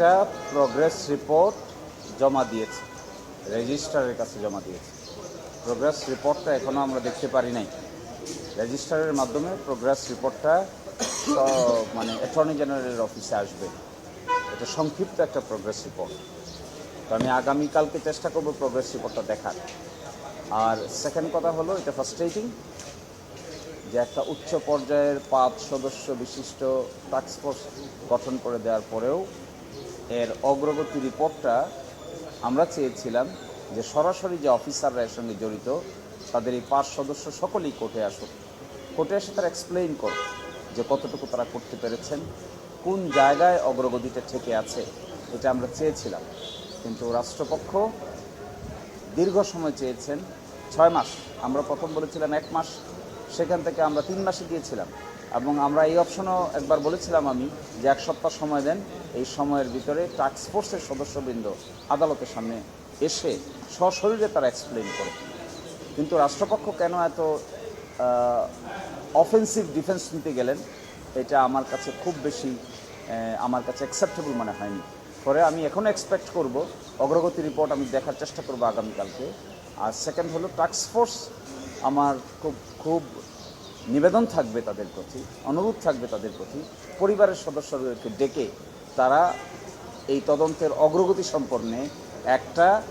একটা progress report জমা দিয়েছে। রেজিস্ট্রারের কাছে জমা দিয়েছে। প্রোগ্রেস রিপোর্টটা এখনও আমরা দেখতে পারি নাই। রেজিস্ট্রারের মাধ্যমে প্রোগ্রেস রিপোর্টটা মানে অ্যাটর্নি জেনারেলের অফিসে আসবে। এটা সংক্ষিপ্ত একটা প্রোগ্রেস রিপোর্ট তো আমি আগামীকালকে চেষ্টা করব প্রোগ্রেস রিপোর্টটা দেখার। আর সেকেন্ড কথা হলো, এটা ফার্স্ট্রেটিং যে একটা উচ্চ পর্যায়ের পাঁচ সদস্য বিশিষ্ট টাস্কফোর্স গঠন করে দেওয়ার পরেও এর অগ্রগতি রিপোর্টটা আমরা চেয়েছিলাম যে সরাসরি যে অফিসাররা এর সঙ্গে জড়িত, তাদের এই পাঁচ সদস্য সকলেই কোর্টে আসুক। কোর্টে এসে তারা এক্সপ্লেইন করুক যে কতটুকু তারা করতে পেরেছেন, কোন জায়গায় অগ্রগতিটা ঠেকে আছে, এটা আমরা চেয়েছিলাম। কিন্তু রাষ্ট্রপক্ষ দীর্ঘ সময় চেয়েছেন, ছয় মাস। আমরা প্রথম বলেছিলাম এক মাস, সেখান থেকে আমরা তিন মাসে দিয়েছিলাম এবং আমরা এই অপশনও একবার বলেছিলাম আমি যে এক সপ্তাহ সময় দেন, এই সময়ের ভিতরে টাস্কফোর্সের সদস্যবৃন্দ আদালতের সামনে এসে সশরীরে তারা এক্সপ্লেন করে। কিন্তু রাষ্ট্রপক্ষ কেন এত অফেন্সিভ ডিফেন্স নিতে গেলেন, এটা আমার কাছে খুব বেশি আমার কাছে অ্যাকসেপ্টেবল মনে হয়নি। পরে আমি এখনও এক্সপেক্ট করব, অগ্রগতি রিপোর্ট আমি দেখার চেষ্টা করব আগামীকালকে। আর সেকেন্ড হলো টাস্কফোর্স আমার খুব খুব নিবেদন থাকবে তাদের প্রতি, অনুরোধ থাকবে তাদের প্রতি, পরিবারের সদস্যদেরকে ডেকে তারা এই তদন্তের অগ্রগতি সম্পর্কে একটা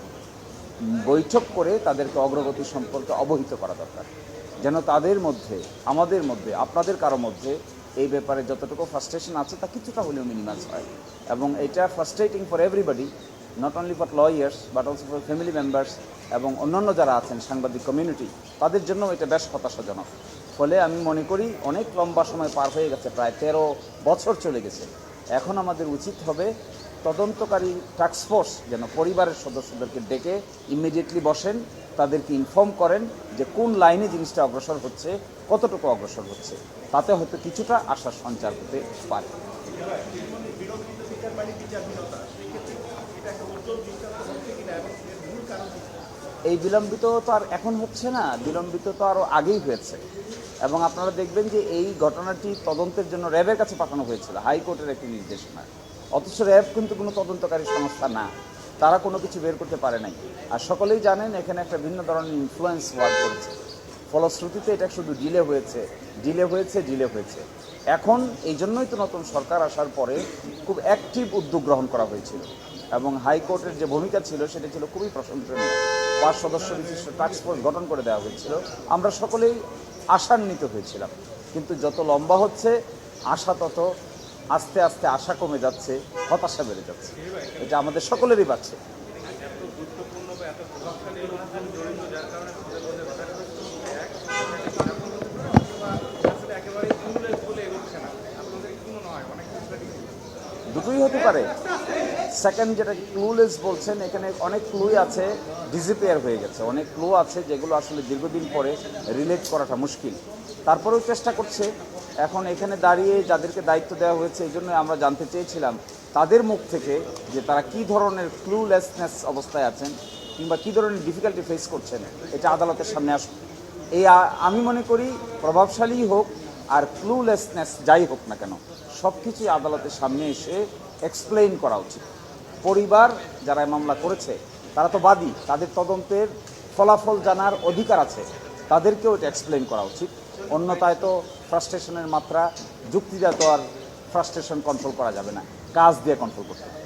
বৈঠক করে তাদেরকে অগ্রগতি সম্পর্কে অবহিত করা দরকার। যেন তাদের মধ্যে, আমাদের মধ্যে, আপনাদের কারও মধ্যে এই ব্যাপারে যতটুকু ফ্রাস্ট্রেশন আছে তা কিছুটা হলেও মিনিমাইজ হয়। এবং এটা frustrating for everybody not only for lawyers but also for family members এবং অন্যান্য যারা আছেন সাংবাদিক কমিউনিটি তাদের জন্য এটা বেশ হতাশাজনক। ফলে আমি মনে করি অনেক লম্বা সময় পার হয়ে গেছে, প্রায় তেরো বছর চলে গেছে। এখন আমাদের উচিত হবে তদন্তকারী টাস্কফোর্স যেন পরিবারের সদস্যদেরকে ডেকে ইমিডিয়েটলি বসেন, তাদেরকে ইনফর্ম করেন যে কোন লাইনে জিনিসটা অগ্রসর হচ্ছে, কতটুকু অগ্রসর হচ্ছে। তাতে হয়তো কিছুটা আশার সঞ্চার হতে পারে। এই বিলম্বিত তো আর এখন হচ্ছে না, বিলম্বিত তো আরও আগেই হয়েছে। এবং আপনারা দেখবেন যে এই ঘটনাটি তদন্তের জন্য র্যাবের কাছে পাঠানো হয়েছিল, হাইকোর্টের একটি নির্দেশনা। অথচ র্যাব কিন্তু কোনো তদন্তকারী সংস্থা না, তারা কোনো কিছু বের করতে পারে নাই। আর সকলেই জানেন এখানে একটা ভিন্ন ধরনের ইনফ্লুয়েন্স ওয়ার্ক করেছে। ফলশ্রুতিতে এটা শুধু ডিলে হয়েছে ডিলে হয়েছে ডিলে হয়েছে। এখন এই জন্যই তো নতুন সরকার আসার পরে খুব অ্যাক্টিভ উদ্যোগ গ্রহণ করা হয়েছিল। এবং হাইকোর্টের যে ভূমিকা ছিল, সেটা ছিল খুবই প্রশংসনীয়। পাঁচ সদস্য বিশিষ্ট টাস্কফোর্স গঠন করে দেওয়া হয়েছিল। আমরা সকলেই আশান্বিত হয়েছিলাম। কিন্তু যত লম্বা হচ্ছে, আশা তত আস্তে আস্তে আশা কমে যাচ্ছে, হতাশা বেড়ে যাচ্ছে। এটা আমাদের সকলেরই বাড়ছে দুটোই হতে পারে। সেকেন্ড যেটা ক্লুলেস বলছেন, এখানে অনেক ক্লুই আছে ডিজিপিয়ার হয়ে গেছে। অনেক ক্লু আছে যেগুলো আসলে দীর্ঘদিন পরে রিলেট করাটা মুশকিল। তারপরেও চেষ্টা করছে। এখন এখানে দাঁড়িয়ে যাদেরকে দায়িত্ব দেওয়া হয়েছে, এই জন্য আমরা জানতে চেয়েছিলাম, তাদের মুখ থেকে যে তারা কি ধরনের ক্লুলেসনেস অবস্থায় আছেন কিংবা কী ধরনের ডিফিকাল্টি ফেস করছেন, এটা আদালতের সামনে আসুক। এই আমি মনে করি প্রভাবশালী হোক আর ক্লুলেসনেস যাই হোক না কেন সব কিছুই আদালতের সামনে এসে এক্সপ্লেইন করা উচিত পরিবার যারা মামলা করেছে, তারা তো বাদী, তাদের তদন্তের ফলাফল জানার অধিকার আছে, তাদেরকেও এটা এক্সপ্লেইন করা উচিত অন্যথায় তো ফ্রাস্ট্রেশনের মাত্রা, যুক্তি দিয়ে তো আর ফ্রাস্ট্রেশন কন্ট্রোল করা যাবে না, কাজ দিয়ে কন্ট্রোল করতে হবে।